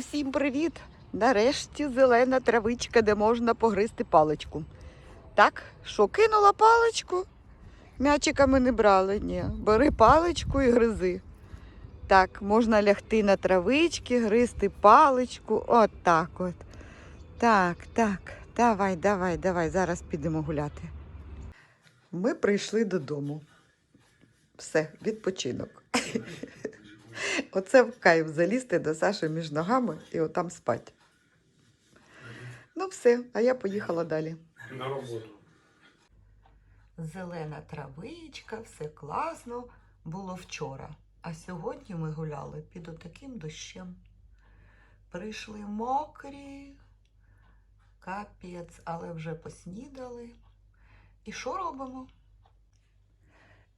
Усім привіт! Нарешті зелена травичка, де можна погризти паличку. Так, що кинула паличку? М'ячиками не брали, ні. Бери паличку і гризи. Так, можна лягти на травички, гризти паличку. От так от. Так, так, давай, давай, давай, зараз підемо гуляти. Ми прийшли додому. Все, відпочинок. Оце в кайф залізти до Саші між ногами і отам спать. Ну, все, а я поїхала далі. На роботу. Зелена травичка, все класно було вчора. А сьогодні ми гуляли під отаким дощем. Прийшли мокрі, капець, але вже поснідали. І що робимо?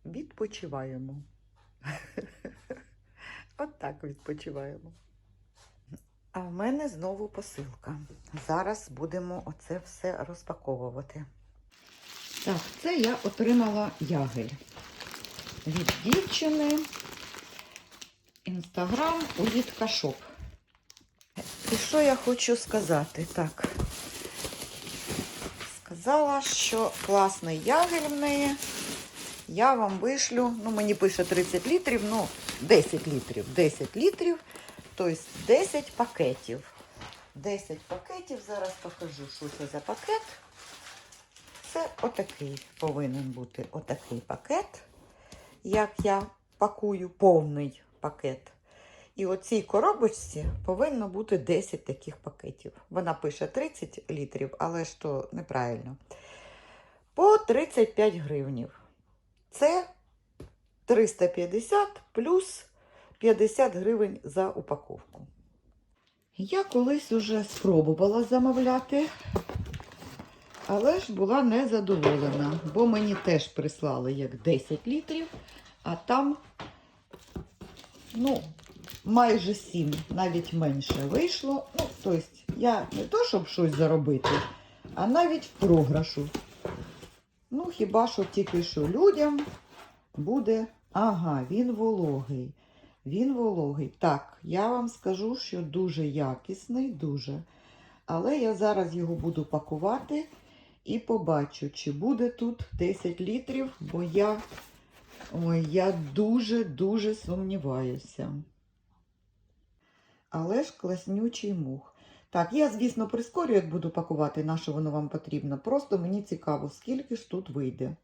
Відпочиваємо. От так відпочиваємо. А в мене знову посилка. Зараз будемо оце все розпаковувати. Так, це я отримала ягель від дівчини. Інстаграм Улітка Шоп. І що я хочу сказати? Так. Сказала, що класний ягель в неї. Я вам вишлю, ну мені пише 30 літрів, ну 10 літрів. 10 літрів, тобто 10 пакетів. 10 пакетів. Зараз покажу, що це за пакет. Це отакий повинен бути отакий пакет, як я пакую повний пакет. І у цій коробочці повинно бути 10 таких пакетів. Вона пише 30 літрів, але ж то неправильно. По 35 гривнів. Це 350 плюс 50 гривень за упаковку. Я колись уже спробувала замовляти, але ж була незадоволена, бо мені теж прислали як 10 літрів, а там, ну, майже 7, навіть менше вийшло. Ну, тобто, я не то, щоб щось заробити, а навіть в програшу. Ну, хіба що тільки що людям буде. Ага, він вологий. Він вологий. Так, я вам скажу, що дуже якісний, дуже. Але я зараз його буду пакувати і побачу, чи буде тут 10 літрів, бо я, ой, я дуже-дуже сумніваюся. Але ж класнючий мух. Так, я, звісно, прискорю, як буду пакувати, на що воно вам потрібно. Просто мені цікаво, скільки ж тут вийде.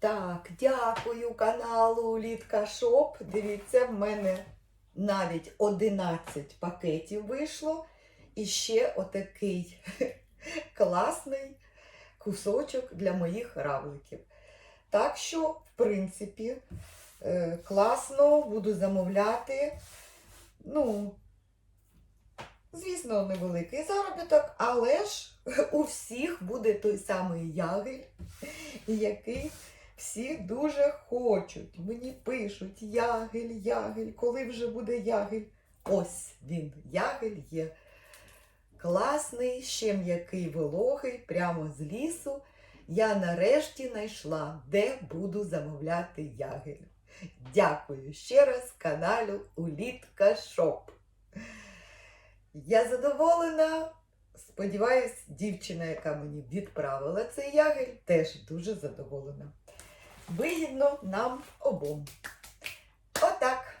Так, дякую каналу Літка Шоп. Дивіться, в мене навіть 11 пакетів вийшло. І ще отакий класний кусочок для моїх равликів. Так що, в принципі, е, класно буду замовляти. Ну, звісно, невеликий заробіток, але ж у всіх буде той самий ягель, який всі дуже хочуть. Мені пишуть ягель, ягель, коли вже буде ягель. Ось він, ягель є. Класний, ще м'який вологий, прямо з лісу. Я нарешті знайшла, де буду замовляти ягель. Дякую ще раз каналу Улітка Шоп. Я задоволена. Сподіваюсь, дівчина, яка мені відправила цей ягель, теж дуже задоволена. Вигідно нам обом. Отак.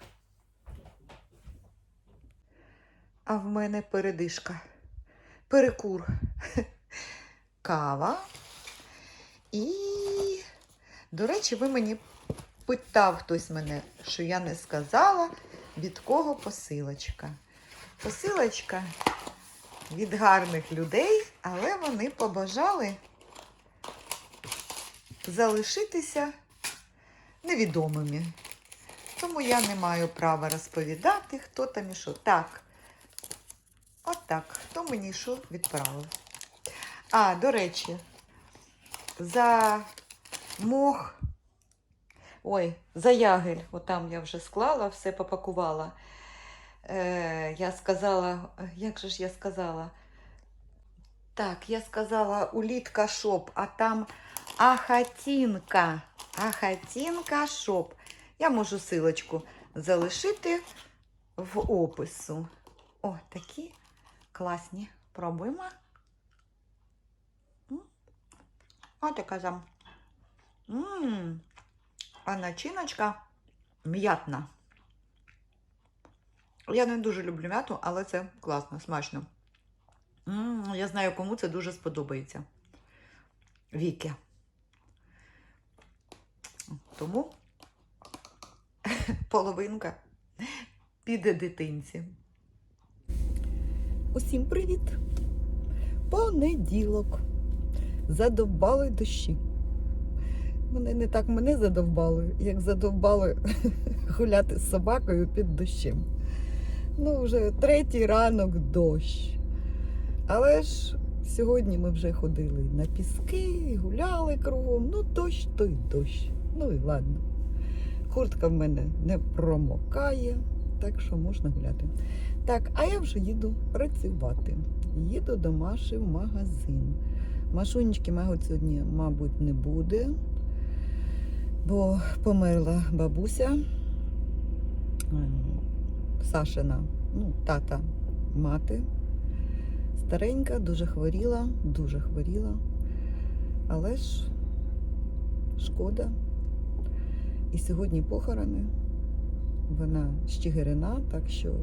А в мене передишка. Перекур. Кава. І, до речі, ви мені питав хтось мене, що я не сказала, від кого посилочка. Посилочка від гарних людей, але вони побажали залишитися невідомими. Тому я не маю права розповідати, хто там і що. Так. Отак. Хто мені що відправив. А, до речі, за мох. Ой, за ягель. Отам я вже склала, все попакувала. Е, я сказала, як же ж я сказала? Так, я сказала улітка шоп, а там Ахатінка. Ахатінка шоп. Я можу силочку залишити в опису. О, такі класні. Пробуємо. М? О, така там. М, А начиночка м'ятна. Я не дуже люблю м'яту, але це класно, смачно. М, Я знаю, кому це дуже сподобається. Віки. Тому половинка піде дитинці. Усім привіт! Понеділок. Задовбали дощі. Вони не так мене задовбали, як задовбали гуляти з собакою під дощем. Ну, вже третій ранок дощ. Але ж сьогодні ми вже ходили на піски, гуляли кругом. Ну, дощ то й дощ. Ну і ладно. Куртка в мене не промокає, так що можна гуляти. Так, а я вже їду працювати. Їду до Маші в магазин. Машунечки мого сьогодні, мабуть, не буде, бо померла бабуся ем, Сашина, ну, тата, мати. Старенька, дуже хворіла, дуже хворіла. Але ж шкода. І сьогодні похорони. Вона з Чигирина, так що,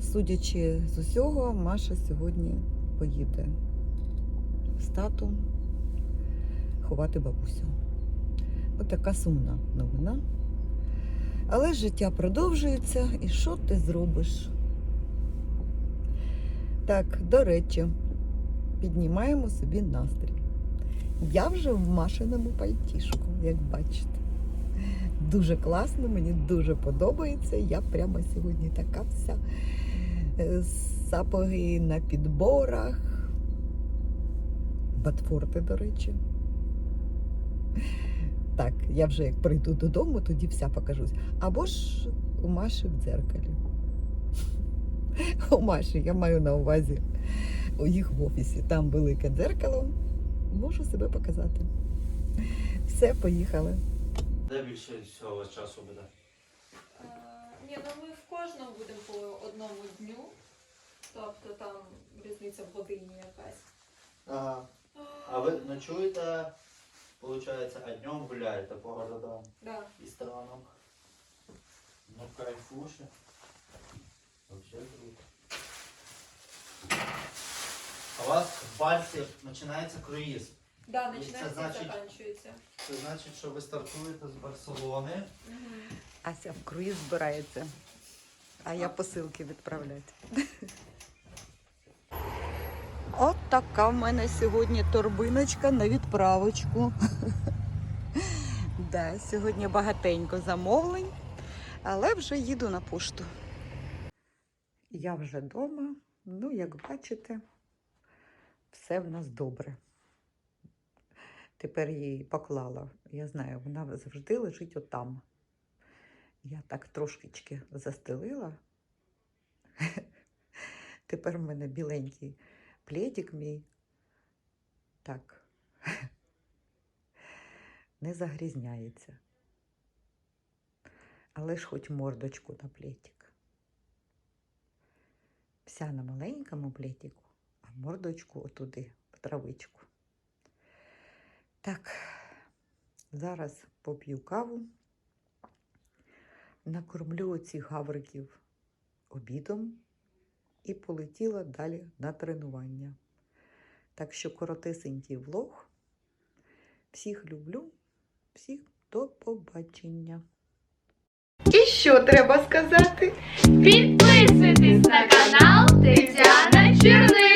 судячи з усього, Маша сьогодні поїде з татом ховати бабусю. Отака сумна новина. Але життя продовжується, і що ти зробиш? Так, до речі, піднімаємо собі настрій. Я вже в машиному пальтішку, як бачите. Дуже класно, мені дуже подобається. Я прямо сьогодні така вся е, сапоги на підборах. Батфорти, до речі. Так, я вже як прийду додому, тоді вся покажусь. Або ж у Маші в дзеркалі. У Маші, я маю на увазі у їх в офісі. Там велике дзеркало. Можу себе показати. Все, поїхали. Де більше всього часу буде? Е, Ні, ну ми в кожному будемо по одному дню. Тобто там різниця в годині якась. Ага. А ви ночуєте, виходить, а днем гуляєте по городам Да. і странам. Ну кайфуше. Вообще круто. А у вас в Бальці починається круїз. Да, починається і значить- закінчується. Це значить, що ви стартуєте з Барселони. Ася в круїз збирається, а я посилки відправляти. От така в мене сьогодні торбиночка на відправочку. Да, сьогодні багатенько замовлень, але вже їду на пошту. Я вже вдома. Ну, як бачите, все в нас добре. Тепер її поклала. Я знаю, вона завжди лежить отам. Я так трошечки застелила. Тепер в мене біленький пледик мій. Так. Не загрізняється. Але ж хоч мордочку на пледик. Ця на маленькому плетіку, а мордочку отуди, в травичку. Так, зараз поп'ю каву, накормлю оцих гавриків обідом і полетіла далі на тренування. Так що коротесенький влог. Всіх люблю, всіх до побачення. І що треба сказати? Підписуйтесь на канал Тетяна Черниш.